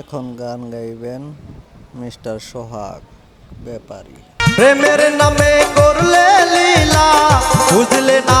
এখন গান গাইবেন মিস্টার সোহাগ ব্যাপারী প্রেমের নামে করলে লীলা বুঝলে না